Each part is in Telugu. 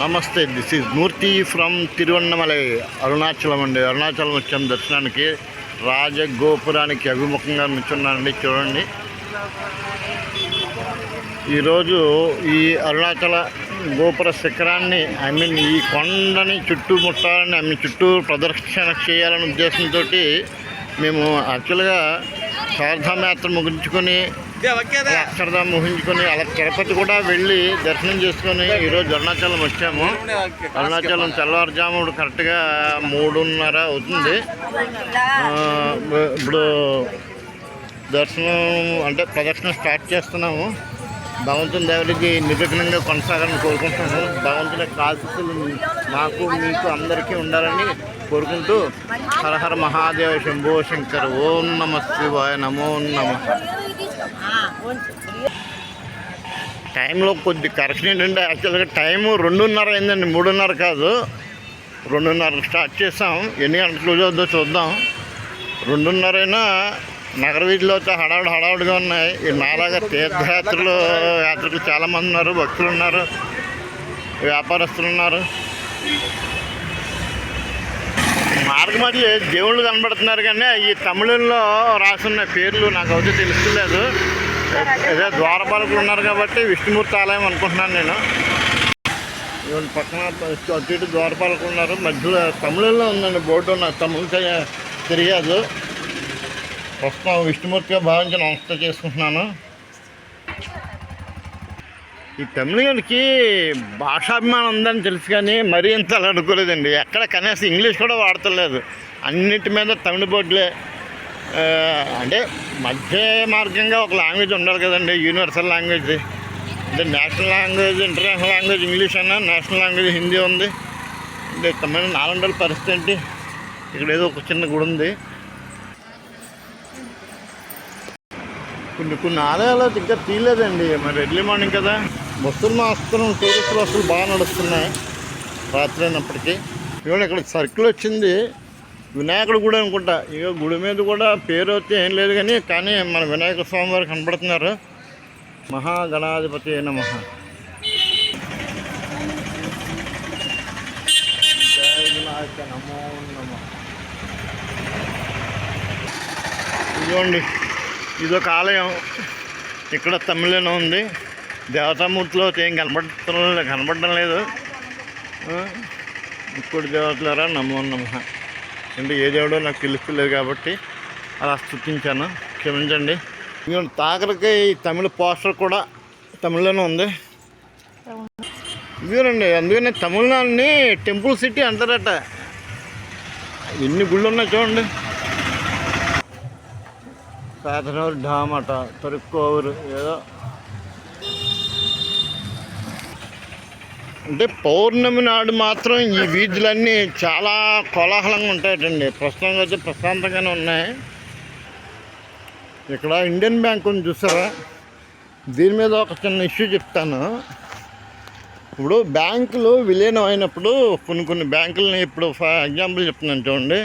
నమస్తే this is Murthy from Tiruvannamalai Arunachalam అండి. అరుణాచలం వచ్చాం దర్శనానికి. రాజగోపురానికి అభిముఖంగా నిల్చున్నానండి చూడండి. ఈరోజు ఈ అరుణాచల గోపుర శిఖరాన్ని ఐ మీన్ ఈ కొండని చుట్టుముట్టాలని ఐ మీన్ చుట్టూ ప్రదర్శన చేయాలనే ఉద్దేశంతో మేము యాక్చువల్గా చార్ధామ యాత్ర ముగించుకొని అక్షరధామ ముగించుకొని అలా తిరుపతి కూడా వెళ్ళి దర్శనం చేసుకొని ఈరోజు అరుణాచలం వచ్చాము. అరుణాచలం తెల్లవారుజాముడు కరెక్ట్గా మూడున్నర అవుతుంది. ఇప్పుడు దర్శనం అంటే ప్రదర్శన స్టార్ట్ చేస్తున్నాము. భగవంతుని దేవుడికి నిర్విఘ్నంగా కొనసాగాలని కోరుకుంటున్నాము. భగవంతుని ఆశీస్సులు మాకు మీకు అందరికీ ఉండాలని కోరుకుంటూ హరహర మహాదేవ శంభో శంకర్. ఓం నమ శివాయ. నమో నమ. టైంలో కొద్ది కరెక్షన్ ఏంటంటే యాక్చువల్గా టైము రెండున్నర అయిందండి మూడున్నర కాదు. రెండున్నర స్టార్ట్ చేస్తాం ఎన్ని గంటలు క్లోజ్ అవుతుందో చూద్దాం. రెండున్నర అయినా నగర వీధిలో అయితే హడావుడు హడావుడిగా ఉన్నాయి. ఈ నాలాగా తీర్థయాత్రలు యాత్రికులు చాలామంది ఉన్నారు భక్తులు ఉన్నారు వ్యాపారస్తులు ఉన్నారు. మార్గమధ్య దేవుళ్ళు కనబడుతున్నారు కానీ ఈ తమిళంలో రాసున్న పేర్లు నాకు అయితే తెలుస్తలేదు. అదే ద్వారపాలకులు ఉన్నారు కాబట్టి విష్ణుమూర్తి ఆలయం అనుకుంటున్నాను నేను. ఇవన్నీ పక్కన అటు ఇటు ద్వారపాలకులు ఉన్నారు. మధ్యలో తమిళంలో ఉందండి బోర్డు నాకు తమిళ తె- తెలియదు ప్రస్తుతం విష్ణుమూర్తిగా భావించి నమస్తే చేసుకుంటున్నాను. ఈ తమిళకి భాషాభిమానం ఉందని తెలుసు కానీ మరీ ఇంత అలా అనుకోలేదండి. ఎక్కడ కనీసం ఇంగ్లీష్ కూడా వాడతలేదు. అన్నిటి మీద తమిళ బోర్డులే. అంటే మధ్య మార్గంగా ఒక లాంగ్వేజ్ ఉండాలి కదండి యూనివర్సల్ లాంగ్వేజ్. అంటే national language international language English అన్నా నేషనల్ లాంగ్వేజ్ హిందీ ఉంది. అంటే తమిళ నాలుగు పరిస్థితి ఏంటి? ఇక్కడ ఏదో ఒక చిన్న గుడి ఉంది. కొన్ని కొన్ని ఆలయాలు ఇంకా తీయలేదండి. మరి ఎర్లీ మార్నింగ్ కదా? బస్సులు మాత్రం టూరిస్టులు అసలు బాగా నడుస్తున్నాయి. రాత్రి అయినప్పటికీ. ఇవాళ ఇక్కడ సర్కిల్ వచ్చింది. వినాయకుడు గుడి అనుకుంటా. ఇక గుడి మీద కూడా పేరు అయితే ఏం లేదు కానీ కానీ మన వినాయక స్వామి వారు కనబడుతున్నారు. మహాగణాధిపతి అయిన మహా ఇదిగోండి. ఇదొక ఆలయం. ఇక్కడ తమిళలో ఉంది. దేవతామూర్తిలో ఏం కనబడటం కనపడటం లేదు. ఇప్పుడు దేవతలారా నమో నమ. అంటే ఏ దేవుడో నాకు తెలుస్తలేదు కాబట్టి అలా స్థుతించాను. క్షమించండి. ఇంకొక తాకరకాయ తమిళ పోస్టర్ కూడా తమిళలోనే ఉంది. ఇదేనండి అందుకనే తమిళనాడుని టెంపుల్ సిటీ అంటారట. ఎన్ని గుళ్ళు ఉన్నాయి చూడండి. పేదనూరు డామ్ అట తొరుక్కోవూరు ఏదో అంటే పౌర్ణమి నాడు మాత్రం ఈ వీధులన్నీ చాలా కోలాహలంగా ఉంటాయటండి. ప్రస్తుతం అయితే ప్రశాంతంగానే ఉన్నాయి. ఇక్కడ ఇండియన్ బ్యాంక్ ఉంది చూసారా? దీని మీద ఒక చిన్న ఇష్యూ చెప్తాను. ఇప్పుడు బ్యాంకులు విలీనం అయినప్పుడు కొన్ని కొన్ని బ్యాంకులని ఇప్పుడు ఫర్ ఎగ్జాంపుల్ చెప్తున్నాను చూడండి.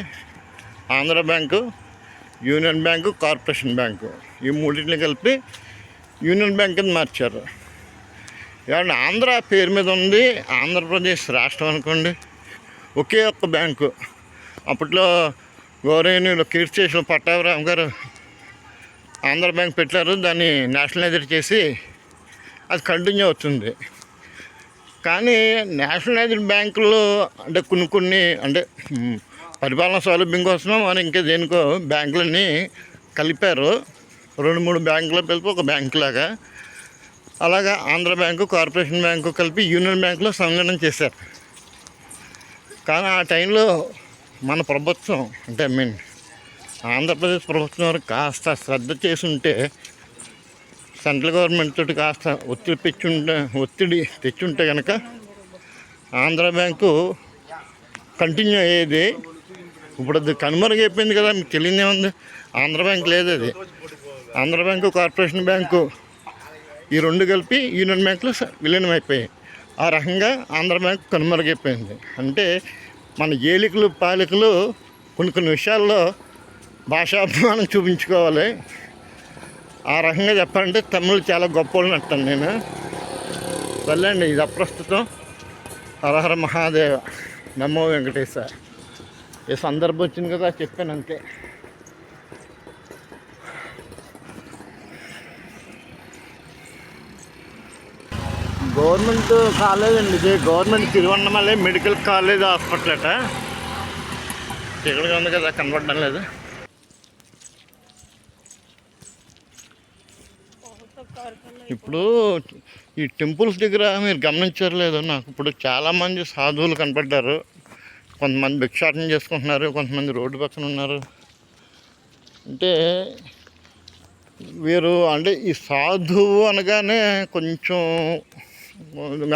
Andhra bank union bank corporation bank. ఈ మూడింటిని కలిపి యూనియన్ బ్యాంక్ కింద మార్చారు. ఏమన్నా ఆంధ్ర పేరు మీద ఉంది? ఆంధ్రప్రదేశ్ రాష్ట్రం అనుకోండి. ఒకే ఒక్క బ్యాంకు. అప్పట్లో గౌరవనీయులు కీర్తిశేషులు పట్టాభిరామ్ గారు ఆంధ్ర బ్యాంక్ పెట్టారు. దాన్ని నేషనలైజర్ చేసి అది కంటిన్యూ అవుతుంది. కానీ నేషనలైజ్డ్ బ్యాంకులు అంటే కొన్ని కొన్ని అంటే పరిపాలన సౌలభ్యం కోసం మరి ఇంకా దేనికో బ్యాంకులన్నీ కలిపారు. రెండు మూడు బ్యాంకులు కలిపి ఒక బ్యాంకు లాగా అలాగా ఆంధ్ర బ్యాంకు కార్పొరేషన్ బ్యాంకు కలిపి యూనియన్ బ్యాంకులో సంగణన చేశారు. కానీ ఆ టైంలో మన ప్రభుత్వం అంటే ఐ మీన్ ఆంధ్రప్రదేశ్ ప్రభుత్వం వారు కాస్త శ్రద్ధ చేసి ఉంటే సెంట్రల్ గవర్నమెంట్ తోటి కాస్త ఒత్తిడి తెచ్చుంటే ఒత్తిడి తెచ్చుంటే కనుక ఆంధ్ర బ్యాంకు కంటిన్యూ అయ్యేది. ఇప్పుడు అది కనుమరుగైపోయింది కదా మీకు తెలియదే ఉంది. ఆంధ్ర బ్యాంక్ లేదు అది. ఆంధ్ర బ్యాంకు కార్పొరేషన్ బ్యాంకు ఈ రెండు కలిపి యూనియన్ బ్యాంకులు విలీనం అయిపోయాయి ఆ రకంగా ఆంధ్ర బ్యాంక్ కనుమరుగైపోయింది. అంటే మన ఏలికలు పాలికలు కొన్ని కొన్ని విషయాల్లో భాషాభిమానం చూపించుకోవాలి. ఆ రకంగా చెప్పాలంటే తమిళ్ చాలా గొప్ప వాళ్ళని అంటాను నేను. వెళ్ళండి ఇది అప్రస్తుతం హరహర మహాదేవ. నమో వెంకటేశ్వర ఏ సందర్భం వచ్చింది కదా చెప్పాను అంతే. గవర్నమెంట్ కాలేజ్ అండి ఇది government Tiruvannamalai medical college hospital అట. ఇక్కడ ఉంది కదా కనబడడం లేదు. ఇప్పుడు ఈ టెంపుల్స్ దగ్గర మీరు గమనించారు లేదో నాకు ఇప్పుడు చాలామంది సాధువులు కనపడ్డారు. కొంతమంది భిక్షాటన చేసుకుంటున్నారు కొంతమంది రోడ్డు పక్కన ఉన్నారు. అంటే వీరు అంటే ఈ సాధువు అనగానే కొంచెం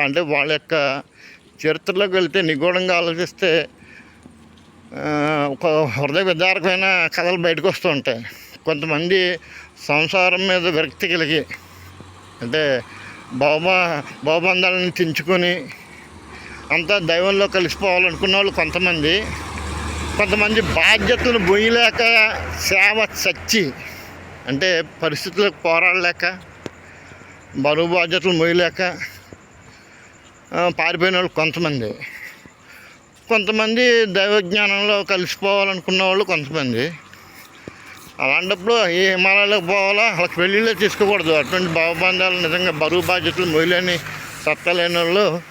అంటే వాళ్ళ యొక్క చరిత్రలోకి వెళ్తే నిగూఢంగా ఆలోచిస్తే ఒక హృదయ విదారకమైన కథలు బయటకు వస్తూ ఉంటాయి. కొంతమంది సంసారం మీద విరక్తి కలిగి అంటే బాబా బాబంధాలను తెంచుకొని అంతా దైవంలో కలిసిపోవాలనుకున్న వాళ్ళు కొంతమంది. కొంతమంది బాధ్యతలు బొయ్యలేక సేవ చచ్చి అంటే పరిస్థితులకు పోరాడలేక బరువు బాధ్యతలు మొయ్యలేక పారిపోయిన వాళ్ళు కొంతమంది. కొంతమంది దైవజ్ఞానంలో కలిసిపోవాలనుకున్న వాళ్ళు కొంతమంది. అలాంటప్పుడు ఏ హిమాలయాలకు పోవాలా? వాళ్ళకి పెళ్ళిళ్ళే తీసుకోకూడదు. అటువంటి భావబంధాలు నిజంగా బరువు బాధ్యతలు మొయ్యలేని సత్తా లేని వాళ్ళు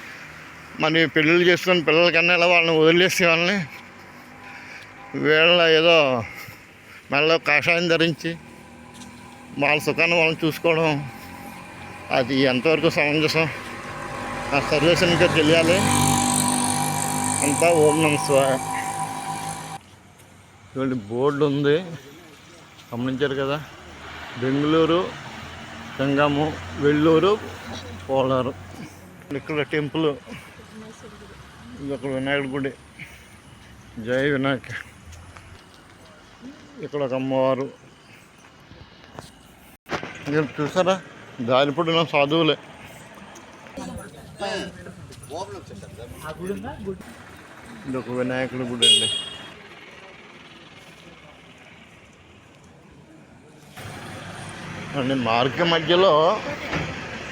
మరి పెళ్ళిళ్ళు చేసుకొని పిల్లలకన్నా ఇలా వాళ్ళని వదిలేసి వాళ్ళని వీళ్ళ ఏదో మెడలో కాషాయం ధరించి వాళ్ళ సుఖాన్ని వాళ్ళని చూసుకోవడం అది ఎంతవరకు సమంజసం? ఆ సర్వేషన్ ఇంకా తెలియాలి. అంతా ఓం నమ ఇటువంటి బోర్డు ఉంది. గమనించారు కదా? బెంగళూరు సంగము వెల్లూరు పోలారు ఇక్కడ టెంపుల్. ఒక వినాయకుడి గుడి. జై వినాయక్. ఇక్కడ ఒక అమ్మవారు. మీరు చూసారా? దారిపడిన సాధువులే. ఇది ఒక వినాయకుడి గుడి అండి అండి మార్గ మధ్యలో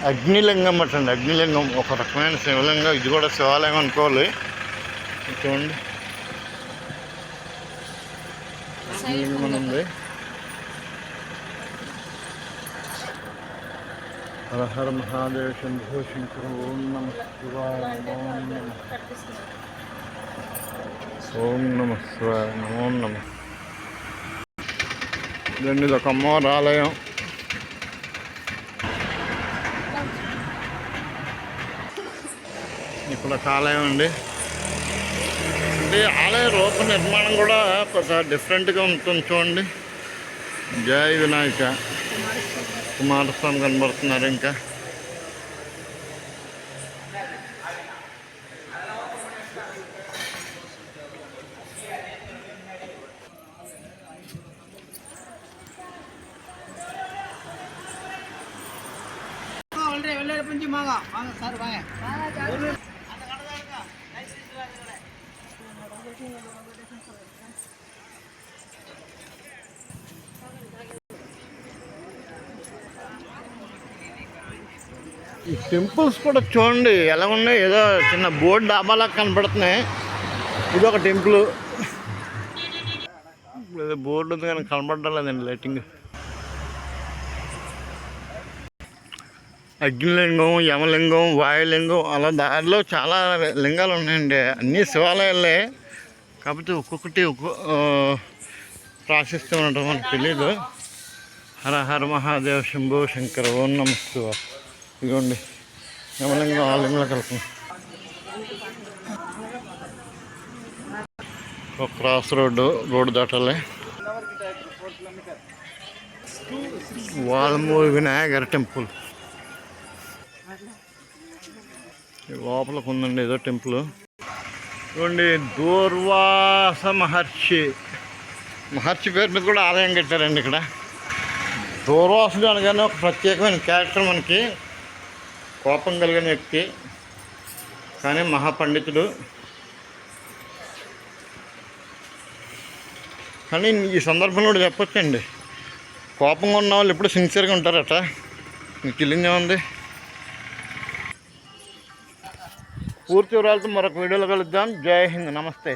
అగ్నిలింగం అటండి. అగ్నిలింగం ఒక రకమైన శివలింగం. ఇది కూడా శివాలయం అనుకోవాలి. చూడండి. అగ్నిలింగం ఉంది. హర హర మహాదేవ శంభో శంకర ఓం నమ శివాయ నమో నమ ఓం నమ శివాయ నమో నమ ఇదండి ఇది ఒక అమ్మవారి ఆలయం ఇక్కడ ఒక ఆలయం అండి అంటే ఆలయ రూప నిర్మాణం కూడా కొంత డిఫరెంట్గా ఉంటుంది చూడండి జై వినాయక Kumarasam kanabaruతున్నా ఇంకా சொல்றேன் வெள்ளையில புரிஞ்சு வாங்க வாங்க சார் வாங்க அந்த கடை தான் இருக்கா ఈ టెంపుల్స్ కూడా చూడండి ఎలా ఉన్నాయి? ఏదో చిన్న బోర్డు డాబాలా కనపడుతున్నాయి. ఇది ఒక టెంపుల్. ఏదో బోర్డు ఉంది కానీ కనపడడం లేదండి లైటింగ్. అగ్నిలింగం యమలింగం వాయులింగం అలా దారిలో చాలా లింగాలు ఉన్నాయండి. అన్నీ శివాలయాలే. కాకపోతే ఒక్కొక్కటి ఒక్కో ప్రాశిస్తూ ఉండటం మనకు తెలియదు హర హర మహాదేవ శంభో శంకర ఓం నమ ఇదిగోండి. యమలింగం ఆ లింగంలో కలుపు ఒక క్రాస్ రోడ్డు రోడ్డు దాటాలి. వాల్మూరి వినాయగర్ టెంపుల్. లోపలకు ఉందండి ఏదో టెంపుల్. ఇవ్వండి దూర్వాస మహర్షి. మహర్షి పేరు మీద కూడా ఆలయం కట్టారండి ఇక్కడ. దూర్వాసుడు అనగానే ఒక ప్రత్యేకమైన క్యారెక్టర్ మనకి. కోపం కలిగిన వ్యక్తి కానీ మహాపండితుడు. కానీ ఈ సందర్భంలో కూడా చెప్పొచ్చండి. కోపంగా ఉన్న వాళ్ళు ఎప్పుడు సిన్సియర్గా ఉంటారట. మీకు తెలియదు ఏముంది పూర్తి వివరాలతో మరొక వీడియోలో కలుద్దాం. జై హింద్. నమస్తే.